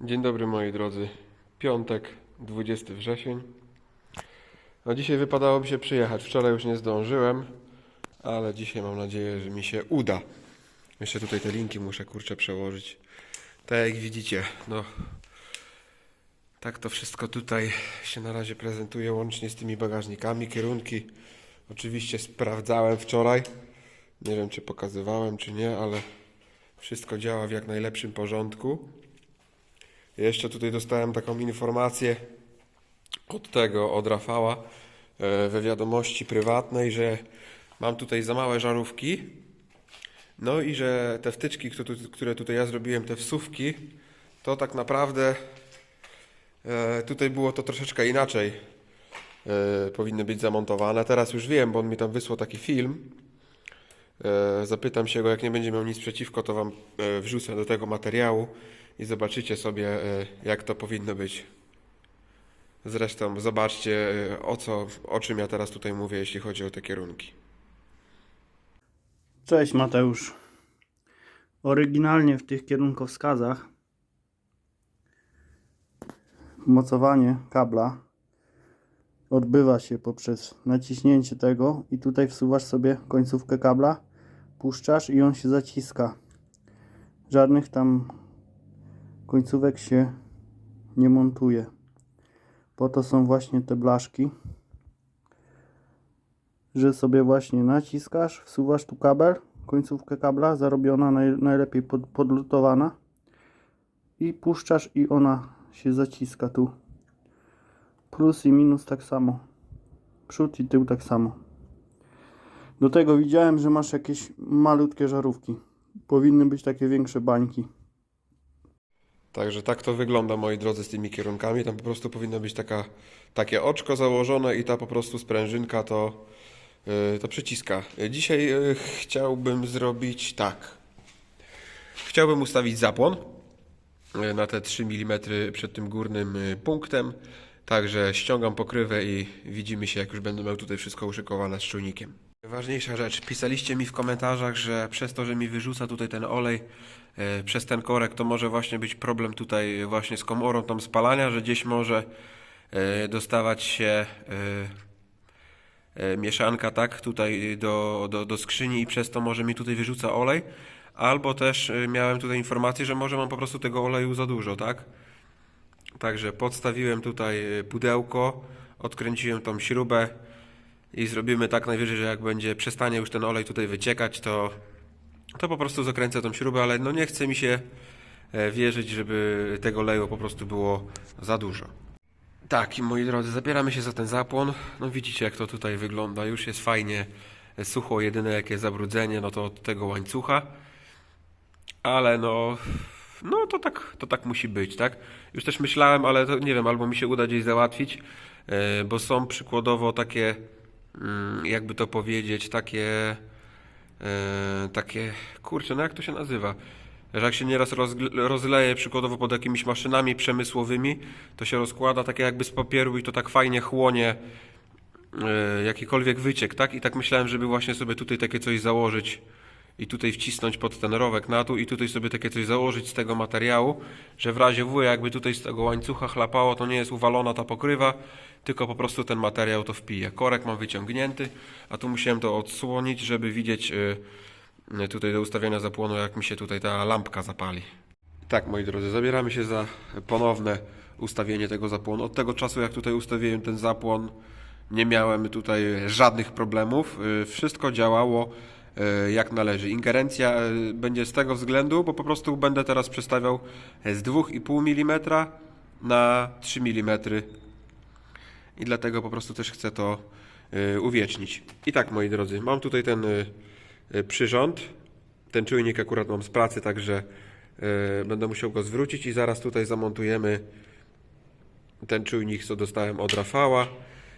Dzień dobry moi drodzy. Piątek, 20 wrzesień. No dzisiaj wypadałoby się przyjechać. Wczoraj już nie zdążyłem, ale dzisiaj mam nadzieję, że mi się uda. Jeszcze tutaj te linki muszę kurczę przełożyć. Tak jak widzicie, no tak to wszystko tutaj się na razie prezentuje łącznie z tymi bagażnikami. Kierunki oczywiście sprawdzałem wczoraj. Nie wiem czy pokazywałem czy nie, ale wszystko działa w jak najlepszym porządku. Jeszcze tutaj dostałem taką informację od tego, od Rafała e, we wiadomości prywatnej, że mam tutaj za małe żarówki. No i że te wtyczki, które tu- które tutaj ja zrobiłem, te wsówki, to tak naprawdę e, tutaj było to troszeczkę inaczej e, powinny być zamontowane. Teraz już wiem, bo on mi tam wysłał taki film. Zapytam się go, jak nie będzie miał nic przeciwko, to Wam wrzucę do tego materiału i zobaczycie sobie, e, jak to powinno być. Zresztą zobaczcie, e, o, co, o czym ja teraz tutaj mówię, jeśli chodzi o te kierunki. Cześć Mateusz. Oryginalnie w tych kierunkowskazach mocowanie kabla odbywa się poprzez naciśnięcie tego i tutaj wsuwasz sobie końcówkę kabla, puszczasz i on się zaciska. Żadnych tam końcówek się nie montuje. Po to są właśnie te blaszki że sobie właśnie naciskasz, wsuwasz tu kabel, końcówkę kabla, zarobiona, naj, najlepiej pod, podlutowana i puszczasz i ona się zaciska tu. Plus i minus tak samo. Przód i tył tak samo. Do tego widziałem, że masz jakieś malutkie żarówki. Powinny być takie większe bańki. Także tak to wygląda, moi drodzy, z tymi kierunkami. Tam po prostu powinno być taka, takie oczko założone i ta po prostu sprężynka to, yy, to przyciska. Dzisiaj yy, chciałbym zrobić tak. Chciałbym ustawić zapłon yy, na te 3 mm przed tym górnym punktem. Także ściągam pokrywę i widzimy się, jak już będę miał tutaj wszystko uszykowane z czujnikiem. Ważniejsza rzecz, pisaliście mi w komentarzach, że przez to, że mi wyrzuca tutaj ten olej e, przez ten korek, to może właśnie być problem tutaj właśnie z komorą tam spalania, że gdzieś może e, dostawać się e, mieszanka, tak, tutaj do, do, do skrzyni i przez to może mi tutaj wyrzuca olej. Albo też miałem tutaj informację, że może mam po prostu tego oleju za dużo, tak? Także podstawiłem tutaj pudełko, odkręciłem tą śrubę i zrobimy tak najwyżej, że jak będzie przestanie już ten olej tutaj wyciekać, to, to po prostu zakręcę tą śrubę, ale no nie chce mi się e, wierzyć, żeby tego oleju po prostu było za dużo. Tak, moi drodzy, zabieramy się za ten zapłon. No widzicie, jak to tutaj wygląda. Już jest fajnie e, sucho. Jedyne jakie zabrudzenie, no to od tego łańcucha. Ale no, no to tak, to tak musi być, tak? Już też myślałem, ale to nie wiem, albo mi się uda gdzieś załatwić, e, bo są przykładowo takie, jakby to powiedzieć, takie, e, takie, kurczę, no jak to się nazywa? Że jak się nieraz rozleje przykładowo pod jakimiś maszynami przemysłowymi, to się rozkłada takie jakby z papieru i to tak fajnie chłonie e, jakikolwiek wyciek, tak? I tak myślałem, żeby właśnie sobie tutaj takie coś założyć i tutaj wcisnąć pod ten rowek na tu i tutaj sobie takie coś założyć z tego materiału, że w razie W jakby tutaj z tego łańcucha chlapało, to nie jest uwalona ta pokrywa, tylko po prostu ten materiał to wpije. Korek mam wyciągnięty, a tu musiałem to odsłonić, żeby widzieć y, y, tutaj do ustawiania zapłonu, jak mi się tutaj ta lampka zapali. Tak, moi drodzy, zabieramy się za ponowne ustawienie tego zapłonu. Od tego czasu, jak tutaj ustawiłem ten zapłon, nie miałem tutaj żadnych problemów. Y, Wszystko działało jak należy. Ingerencja y, będzie z tego względu, bo po prostu będę teraz przestawiał z 2,5 mm na 3 mm. I dlatego po prostu też chcę to y, uwiecznić. I tak, moi drodzy, mam tutaj ten przyrząd. Ten czujnik akurat mam z pracy, także będę musiał go zwrócić i zaraz tutaj zamontujemy ten czujnik, co dostałem od Rafała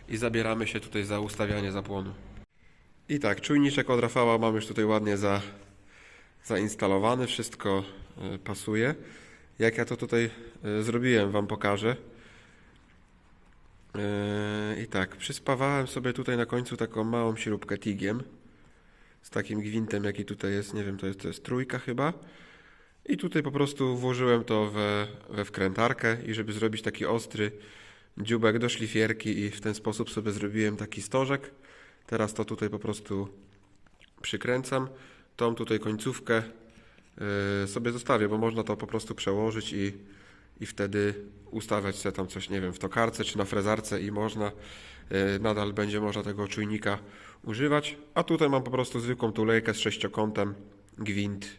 i zabieramy się tutaj za ustawianie zapłonu. I tak, czujniczek od Rafała mam już tutaj ładnie za, zainstalowany, wszystko y, pasuje. Jak ja to tutaj y, zrobiłem, Wam pokażę. Yy, I tak, przyspawałem sobie tutaj na końcu taką małą śrubkę tigiem z takim gwintem, jaki tutaj jest, nie wiem, to jest, to jest trójka chyba. I tutaj po prostu włożyłem to we, we wkrętarkę i żeby zrobić taki ostry dziubek do szlifierki i w ten sposób sobie zrobiłem taki stożek. Teraz to tutaj po prostu przykręcam. Tą tutaj końcówkę yy, sobie zostawię, bo można to po prostu przełożyć i, i wtedy ustawiać sobie tam coś, nie wiem, w tokarce czy na frezarce i można, yy, nadal będzie można tego czujnika używać. A tutaj mam po prostu zwykłą tulejkę z sześciokątem, gwint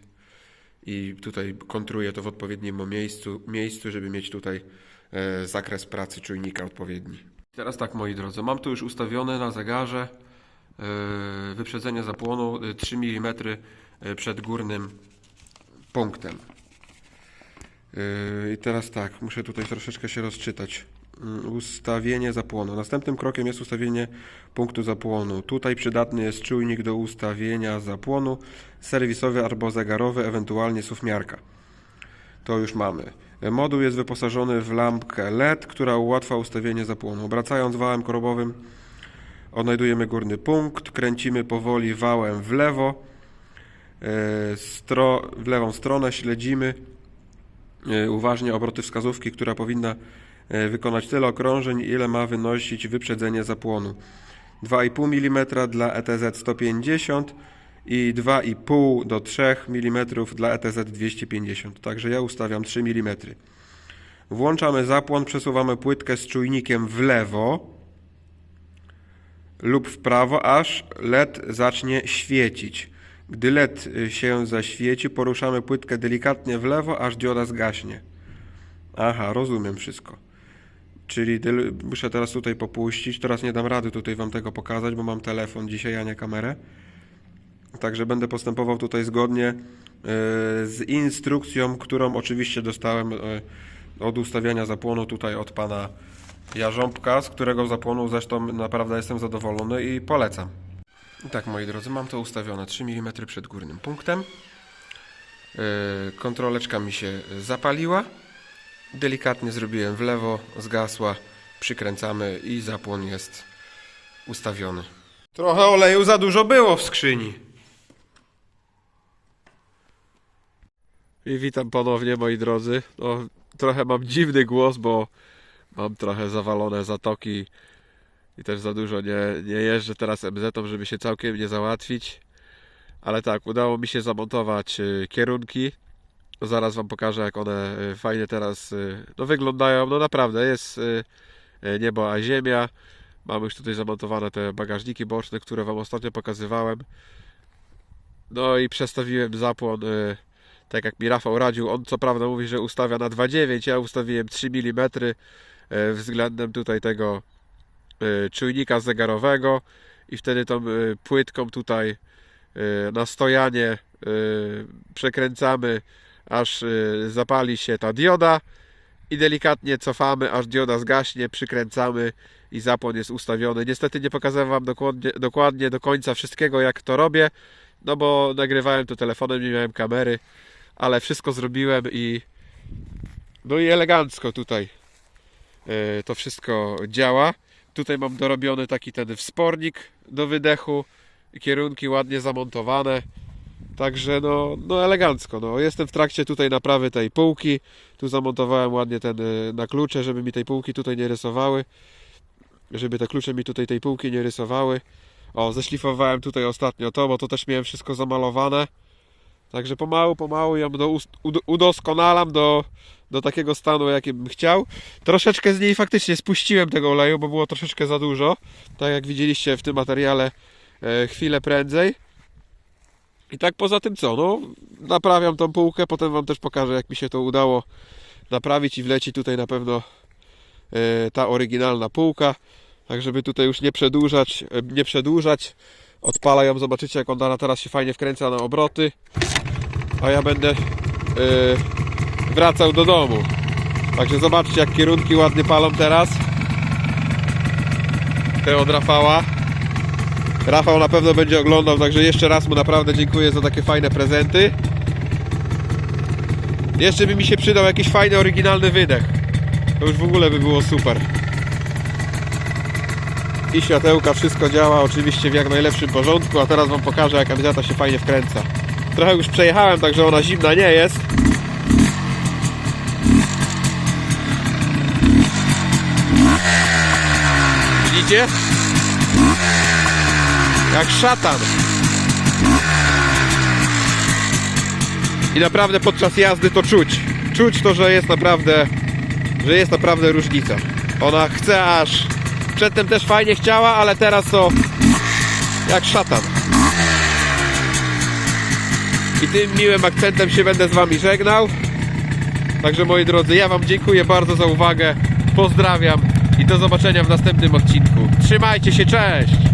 i tutaj kontruję to w odpowiednim miejscu, miejscu żeby mieć tutaj e, zakres pracy czujnika odpowiedni. Teraz tak, moi drodzy, mam tu już ustawione na zegarze e, wyprzedzenie zapłonu e, 3 mm e, przed górnym punktem. E, I teraz tak, muszę tutaj troszeczkę się rozczytać. Mm, Ustawienie zapłonu. Następnym krokiem jest ustawienie punktu zapłonu. Tutaj przydatny jest czujnik do ustawienia zapłonu, serwisowy albo zegarowy, ewentualnie suwmiarka. To już mamy. Moduł jest wyposażony w lampkę LED, która ułatwia ustawienie zapłonu. Obracając wałem korbowym odnajdujemy górny punkt, kręcimy powoli wałem w lewo, e, stro, w lewą stronę, śledzimy e, uważnie obroty wskazówki, która powinna e, wykonać tyle okrążeń, ile ma wynosić wyprzedzenie zapłonu. 2,5 mm dla ETZ 150 i 2,5 do 3 mm dla ETZ 250. Także ja ustawiam 3 mm. Włączamy zapłon, przesuwamy płytkę z czujnikiem w lewo lub w prawo, aż LED zacznie świecić. Gdy LED y, się zaświeci, poruszamy płytkę delikatnie w lewo, aż dioda zgaśnie. Aha, rozumiem wszystko. Czyli muszę teraz tutaj popuścić. Teraz nie dam rady tutaj Wam tego pokazać, bo mam telefon dzisiaj, a nie kamerę. Także będę postępował tutaj zgodnie e, z instrukcją, którą oczywiście dostałem e, od ustawiania zapłonu tutaj od pana Jarząbka, z którego zapłonu zresztą naprawdę jestem zadowolony i polecam. I tak moi drodzy, mam to ustawione 3 mm przed górnym punktem. E, Kontroleczka mi się zapaliła. Delikatnie zrobiłem w lewo, zgasła, przykręcamy i zapłon jest ustawiony. Trochę oleju za dużo było w skrzyni. I witam ponownie moi drodzy. No, trochę mam dziwny głos, bo mam trochę zawalone zatoki i też za dużo nie, nie jeżdżę teraz MZ-ą, żeby się całkiem nie załatwić. Ale tak, udało mi się zamontować y, kierunki. Zaraz Wam pokażę, jak one y, fajnie teraz y, no, wyglądają. No naprawdę, jest niebo a ziemia. Mamy już tutaj zamontowane te bagażniki boczne, które Wam ostatnio pokazywałem. No i przestawiłem zapłon, tak jak mi Rafał radził. On co prawda mówi, że ustawia na 2,9, ja ustawiłem 3 mm względem tutaj tego y, czujnika zegarowego i wtedy tą y, płytką tutaj na stojanie przekręcamy, aż zapali się ta dioda i delikatnie cofamy, aż dioda zgaśnie, przykręcamy i zapłon jest ustawiony. Niestety nie pokazałem Wam dokładnie, dokładnie do końca wszystkiego, jak to robię, no bo nagrywałem to telefonem, nie miałem kamery, ale wszystko zrobiłem i no i elegancko tutaj e, to wszystko działa. Tutaj mam dorobiony taki ten wspornik do wydechu, kierunki ładnie zamontowane. Także no, no elegancko. No. Jestem w trakcie tutaj naprawy tej półki. Tu zamontowałem ładnie ten y, na klucze, żeby mi tej półki tutaj nie rysowały. Żeby te klucze mi tutaj tej półki nie rysowały. O, zeszlifowałem tutaj ostatnio to, bo to też miałem wszystko zamalowane. Także pomału, pomału ją do, udoskonalam do, do takiego stanu, jaki bym chciał. Troszeczkę z niej faktycznie spuściłem tego oleju, bo było troszeczkę za dużo. Tak jak widzieliście w tym materiale e, chwilę prędzej. I tak poza tym co, no naprawiam tą półkę, potem Wam też pokażę jak mi się to udało naprawić i wleci tutaj na pewno e, ta oryginalna półka. Tak żeby tutaj już nie przedłużać, e, nie przedłużać. Odpala ją, zobaczycie jak ona teraz się fajnie wkręca na obroty. A ja będę e, wracał do domu. Także zobaczcie jak kierunki ładnie palą teraz. Te od Rafała. Rafał na pewno będzie oglądał, także jeszcze raz mu naprawdę dziękuję za takie fajne prezenty. Jeszcze by mi się przydał jakiś fajny, oryginalny wydech. To już w ogóle by było super i światełka, wszystko działa oczywiście w jak najlepszym porządku, a teraz Wam pokażę jak amizata się fajnie wkręca. Trochę już przejechałem, także ona zimna nie jest. Widzicie? Jak szatan. I naprawdę podczas jazdy to czuć. Czuć to, że jest naprawdę, że jest naprawdę różnica. Ona chce aż Przedtem też fajnie chciała, ale teraz to jak szatan. I tym miłym akcentem się będę z Wami żegnał. Także moi drodzy, ja Wam dziękuję bardzo za uwagę. Pozdrawiam i do zobaczenia w następnym odcinku. Trzymajcie się, cześć!